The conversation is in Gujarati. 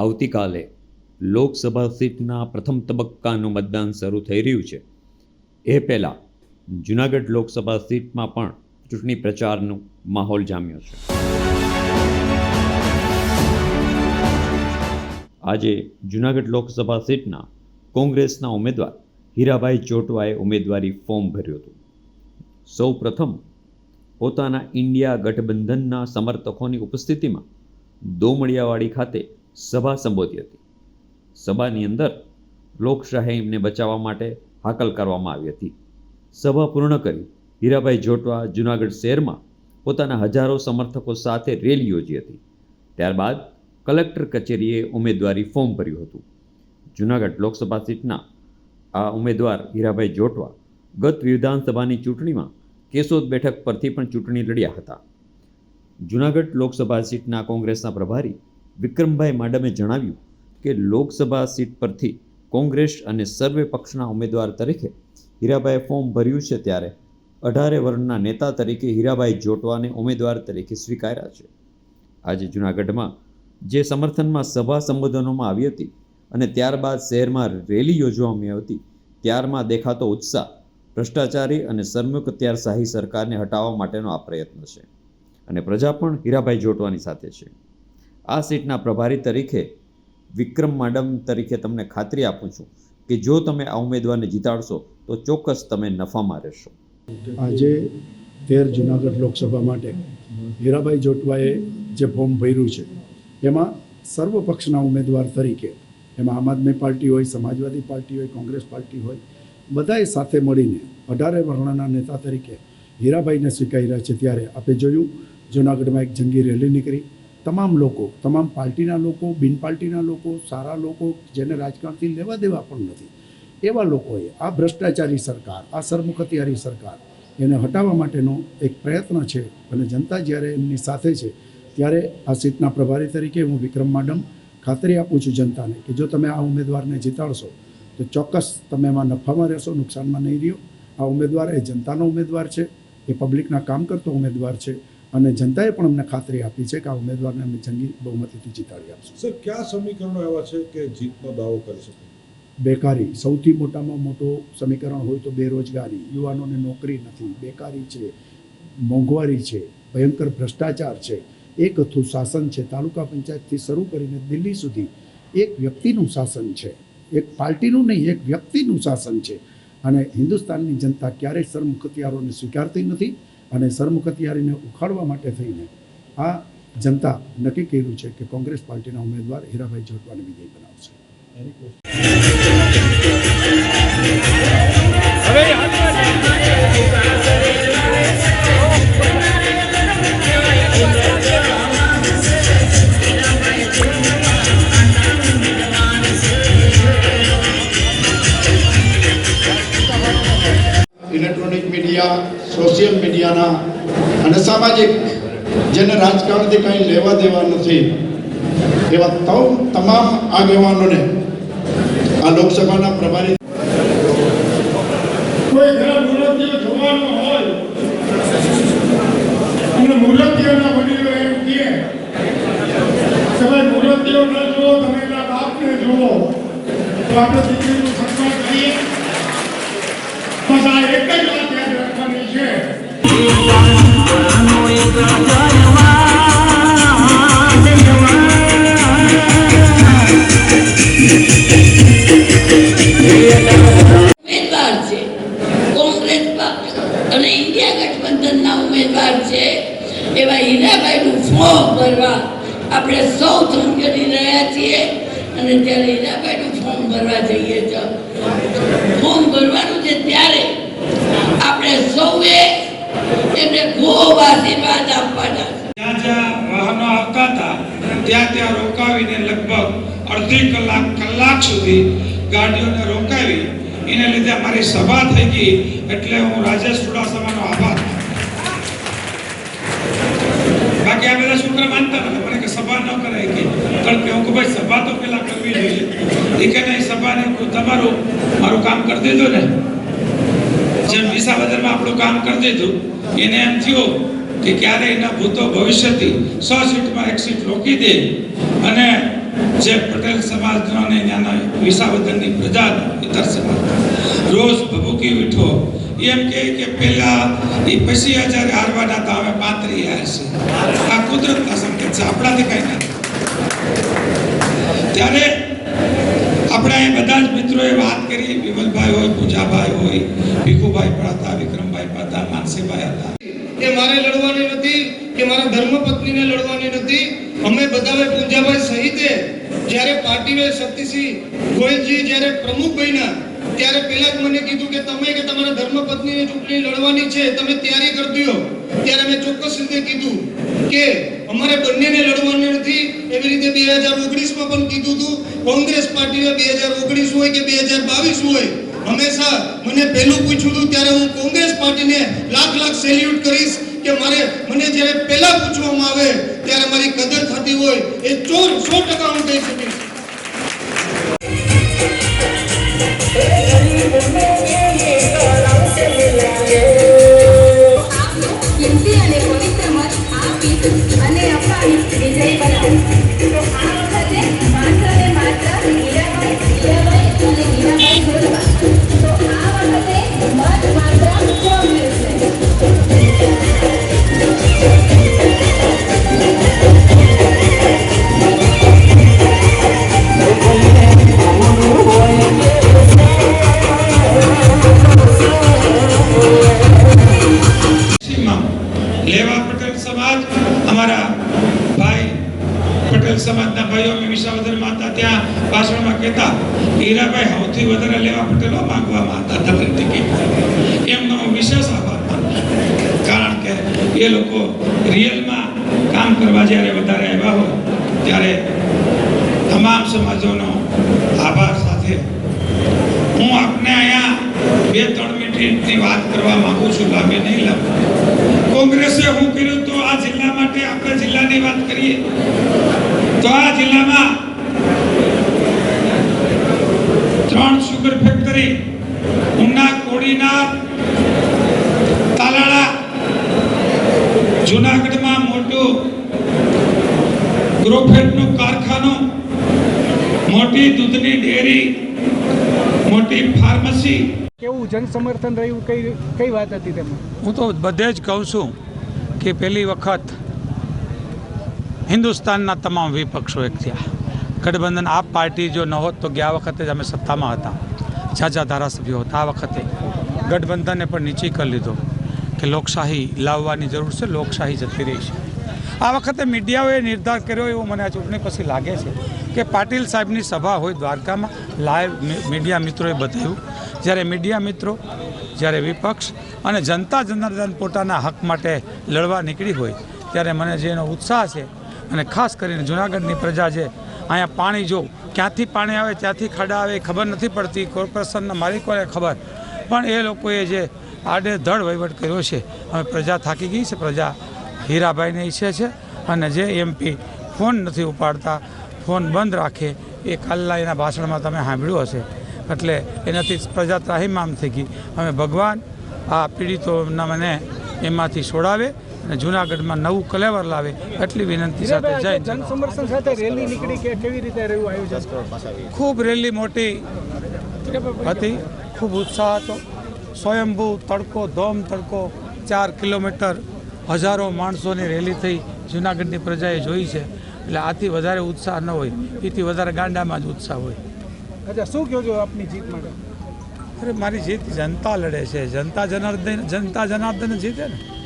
આવતીકાલે લોકસભા સીટના પ્રથમ તબક્કાનું મતદાન શરૂ થઈ રહ્યું છે. એ પહેલાં જૂનાગઢ લોકસભા સીટમાં પણ ચૂંટણી પ્રચારનો માહોલ જામ્યો છે. આજે જૂનાગઢ લોકસભા સીટના કોંગ્રેસના ઉમેદવાર હીરાભાઈ ચોટવાએ ઉમેદવારી ફોર્મ ભર્યું હતું. સૌ પ્રથમ પોતાના ઇન્ડિયા ગઠબંધનના સમર્થકોની ઉપસ્થિતિમાં દોમડિયાવાડી ખાતે સભા સંબોધી હતી. સભાની અંદર લોકશાહીને બચાવવા માટે હાકલ કરવામાં આવી હતી. સભા પૂર્ણ કરી હીરાભાઈ જોટવા જૂનાગઢ શહેરમાં પોતાના હજારો સમર્થકો સાથે રેલી યોજી હતી. ત્યારબાદ કલેક્ટર કચેરીએ ઉમેદવારી ફોર્મ ભર્યું હતું. જૂનાગઢ લોકસભા સીટના આ ઉમેદવાર હીરાભાઈ જોટવા ગત વિધાનસભાની ચૂંટણીમાં કેશોદ બેઠક પરથી પણ ચૂંટણી લડ્યા હતા. જૂનાગઢ લોકસભા સીટના કોંગ્રેસના પ્રભારી વિક્રમભાઈ માડમે જણાવ્યું કે લોકસભા સીટ પરથી કોંગ્રેસ અને સર્વે પક્ષના ઉમેદવાર તરીકે હીરાભાઈ ફોર્મ ભર્યું છે ત્યારે અઢારે વર્ણના નેતા તરીકે હીરાભાઈ જોટવાને ઉમેદવાર તરીકે સ્વીકાર્યા છે. આજે જૂનાગઢમાં જે સમર્થનમાં સભા સંબોધનોમાં આવી હતી અને ત્યારબાદ શહેરમાં રેલી યોજવામાં આવી હતી, ત્યારમાં દેખાતો ઉત્સાહ, ભ્રષ્ટાચારી અને સરમુખત્યારશાહી સરકારને હટાવવા માટેનો આ પ્રયત્ન છે. અને પ્રજા પણ હીરાભાઈ જોટવાની સાથે છે. આ સીટના પ્રભારી તરીકે વિક્રમ માડમ તરીકે તમને ખાતરી આપું છું કે જો તમે આ ઉમેદવારને જીતાડશો, તો ચોક્કસ તમે નફામાં રહેશો. આજે તેર જુનાગઢ લોકસભા માટે હીરાભાઈ જોટવાએ જે ફોર્મ ભર્યું છે, એમાં સર્વ પક્ષના ઉમેદવાર તરીકે, એમાં આમ આદમી પાર્ટી હોય, સમાજવાદી પાર્ટી હોય, કોંગ્રેસ પાર્ટી હોય, બધાએ સાથે મળીને અઢારે વર્ણના નેતા તરીકે હીરાભાઈને સ્વીકાર્યા છે, ત્યારે આપણે જોયું, જુનાગઢમાં એક જંગી રેલી નીકળી તમામ લોકો, તમામ પાર્ટીના લોકો, બિન પાર્ટીના લોકો, સારા લોકો જેને રાજકારણથી લેવા દેવા પણ નથી. એવા લોકોએ આ ભ્રષ્ટાચારી સરકાર, આ સરમુખતિયારી સરકાર એને હટાવવા માટેનો એક પ્રયત્ન છે અને જનતા જ્યારે એમની સાથે છે, ત્યારે આ સીટના પ્રભારી તરીકે હું વિક્રમ માડમ ખાતરી આપું છું જનતાને કે જો તમે આ ઉમેદવારને જીતાડશો, તો ચોક્કસ તમે એમાં નફામાં રહેશો, નુકસાનમાં નહીં રહ્યો. આ ઉમેદવાર એ જનતાનો ઉમેદવાર છે, એ પબ્લિકના કામ કરતો ઉમેદવાર છે અને જનતાએ પણ અમને ખાતરી આપી છે કે આ ઉમેદવારને અમે જંગી બહુમતીથી જીતાડી આપશું. સર કયા સમીકરણો એવા છે કે જીતનો દાવો કરી શકે? બેકારી. સૌથી મોટામાં મોટો સમીકરણ હોય તો બેરોજગારી. યુવાનોને નોકરી નથી. બેકારી છે. મોંઘવારી છે. ભયંકર ભ્રષ્ટાચાર છે. એક અથું શાસન છે. તાલુકા પંચાયતથી શરૂ કરીને દિલ્હી સુધી એક વ્યક્તિનું શાસન છે. એક પાર્ટીનું નહીં એક વ્યક્તિનું શાસન છે. અને હિન્દુસ્તાનની જનતા ક્યારેય સરમુખતિયારોને સ્વીકારતી નથી. અને સરમુખતિયારીને ઉખાડવા માટે થઈને આ જનતા નક્કી કર્યું છે કે કોંગ્રેસ પાર્ટીના ઉમેદવાર હીરાભાઈ જોટવાને વિજય બનાવશે. ઇલેક્ટ્રોનિક મીડિયાના અને સામાજિક જેને રાજકારણથી કંઈ લેવા દેવા નથી, એવા તૌ તમામ આગેવાનોને આ લોકસભાના પ્રભારી કહે, તમે મૂર્તિઓ ન જુઓ, તમે એના બાપને જુઓ. તો આપણે દીકરીનું સન્માન કરીએ. એક જ આપણે સૌ ધન રહ્યા છીએ અને ત્યારે હીરાભાઈનું ફોર્મ ભરવા જઈએ છીએ. ફોર્મ ભરવાનું છે ત્યારે આપણે સૌએ એમને ખૂબ આશીર્વાદ આપવાના છે જ્યાં જ્યાં વાહનો આવતા હતા ત્યાં ત્યાં રોકાવીને લગભગ અડધી કલાક કલાક સુધી ગાડીઓને રોકાવી એને લીધે અમારી સભા થઈ ગઈ એટલે હું રાજેશ ચુડાસમાનો આભાર બાકી આ બધા શુક્ર માનતા હતા મને કે સભા ન કરાય કે કારણ કે હું કે ભાઈ સભા તો પેલા કરવી જોઈએ એ કે નહીં સભાને તમારું મારું કામ કરી દીધું ને જેમ વિસાવદરમાં આપણું કામ કરી દીધું, એને એમ થયું કે ક્યારેય એના ભૂતો ભવિષ્યથી સો સીટમાં એક સીટ રોકી દે અને જે પટેલ સમાજનો અને ત્યાંના વિસાવદરની પ્રજા ઇતર સમાજ રોજ ભભૂકી ઉઠો. એમ કહે કે પહેલા એ પછી હજાર હારવાના તો હવે પાંત્રી છે. આ કુદરતના સંકેત છે. આપણાથી કઈ નથી. ત્યારે આપણે એ બધા જ મિત્રોએ વાત કરી, વિમલભાઈ હોય, પૂજાભાઈ હોય, ભીખુભાઈ પણ વિક્રમભાઈ પણ માનસીભાઈ હતા. કે મારે લડવાની નથી, કે મારા ધર્મપત્નીને લડવાની નથી. અમે બધાએ પૂજાભાઈ સહિતે જ્યારે પાર્ટીને શક્તિસિંહ ગોયલજી જ્યારે પ્રમુખ બન્યા, ત્યારે પેલા જ મને કીધું કે તમે કે તમારા ધર્મપત્નીની ચૂંટણી લડવાની છે, તમે તૈયારી કરી દો ત્યારે મેં ચોક્કસ રીતે કીધું કે અમારે બંનેને લડવાની એવી રીતે બે હજાર ઓગણીસમાં પણ કીધું હતું, કોંગ્રેસ પાર્ટીને બે હજાર ઓગણીસ હોય કે બે હજાર બાવીસ હોય, હંમેશા મને પહેલું પૂછ્યું હતું, ત્યારે હું કોંગ્રેસ પાર્ટીને લાખ લાખ સેલ્યુટ કરીશ કે મારે, મને જ્યારે પહેલા પૂછવામાં આવે, ત્યારે મારી કદર થતી હોય, એ ચોર સો ટકા હું કહેતા કે હીરાભાઈ સૌથી વધારે લેવા પટેલો માંગવામાં હતા તમારી ટિકિટ એમનો હું વિશેષ આભાર માનું છું. કારણ કે એ લોકો રિયલમાં કામ કરવા જ્યારે વધારે આવ્યા હોય, ત્યારે તમામ સમાજોનો આભાર સાથે હું આપને અહીંયા બે ત્રણ મિનિટની વાત કરવા માંગુ છું, લાંબી નહીં લાંબી કોંગ્રેસે હું કર્યું તો આ જિલ્લા માટે આપણે જિલ્લાની વાત કરીએ. તો આ જિલ્લામાં ત્રણ સુગર ફેક્ટરી ઉના કોડીના તાલાળા જુનાગઢમાં મોટું ગ્રોફેટનું કારખાનું મોટી દૂધની ડેરી મોટી ફાર્મસી. કેવું જનસમર્થન રહ્યું? કઈ કઈ વાત હતી તેમાં? હું તો બધે જ કહું છું કે પહેલી વખત હિન્દુસ્તાનના તમામ વિપક્ષો એક થયા. ગઠબંધન આપ પાર્ટી જો ન હોત તો ગયા વખતે જ અમે સત્તામાં હતા. ઝાઝા ધારાસભ્યો હતા આ વખતે. ગઠબંધને પણ નીચી કરી લીધો કે લોકશાહી લાવવાની જરૂર છે, લોકશાહી જતી રહી છે. આ વખતે મીડિયાઓએ નિર્ધાર કર્યો એવું મને આ ચૂંટણી પછી લાગે છે કે પાટીલ સાહેબની સભા હોય દ્વારકામાં, લાઈવ મીડિયા મિત્રોએ બતાવ્યું. જ્યારે મીડિયા મિત્રો, જ્યારે વિપક્ષ અને જનતા જનાર્દન પોતાના હક માટે લડવા નીકળી હોય, ત્યારે મને જે એનો ઉત્સાહ છે અને ખાસ કરીને જુનાગઢની પ્રજા જે અહીંયા પાણી જો, ક્યાંથી પાણી આવે ત્યાંથી ખાડા આવે ખબર નથી પડતી, કોર્પોરેશનના માલિકોને ખબર. પણ એ લોકોએ જે આડે ધડ વહીવટ કર્યો છે, હવે પ્રજા થાકી ગઈ છે, પ્રજા હીરાભાઈને ઈચ્છે છે, અને જે એમપી ફોન નથી ઉપાડતા, ફોન બંધ રાખે, એ કાલના એના ભાષણમાં તમે સાંભળ્યું હશે. એટલે એનાથી પ્રજા ત્રાહિમામ થઈ ગઈ. અમે ભગવાન આ પીડિતોના મને એમાંથી છોડાવે જુનાગઢમાં નવું કલેવર લાવે એટલી વિનંતી સાથે જય જનસમર્થન સાથે રેલી નીકળી કે કેવી રીતે રહ્યું આયોજન? ખૂબ રેલી મોટી હતી. ખૂબ ઉત્સાહ હતો. સ્વયંભૂ તડકો ધોમ તડકો ચાર કિલોમીટર હજારો માણસોની રેલી થઈ જુનાગઢની પ્રજાએ જોઈ છે. એટલે આથી વધારે ઉત્સાહ ન હોય. એથી વધારે ગાંડામાં જ ઉત્સાહ હોય. અચ્છા શું કહો છો આપની જીત માટે? અરે મારી જીત જનતા લડે છે. જનતા જનાર્દન જનતા જનાર્દન જીતે ને.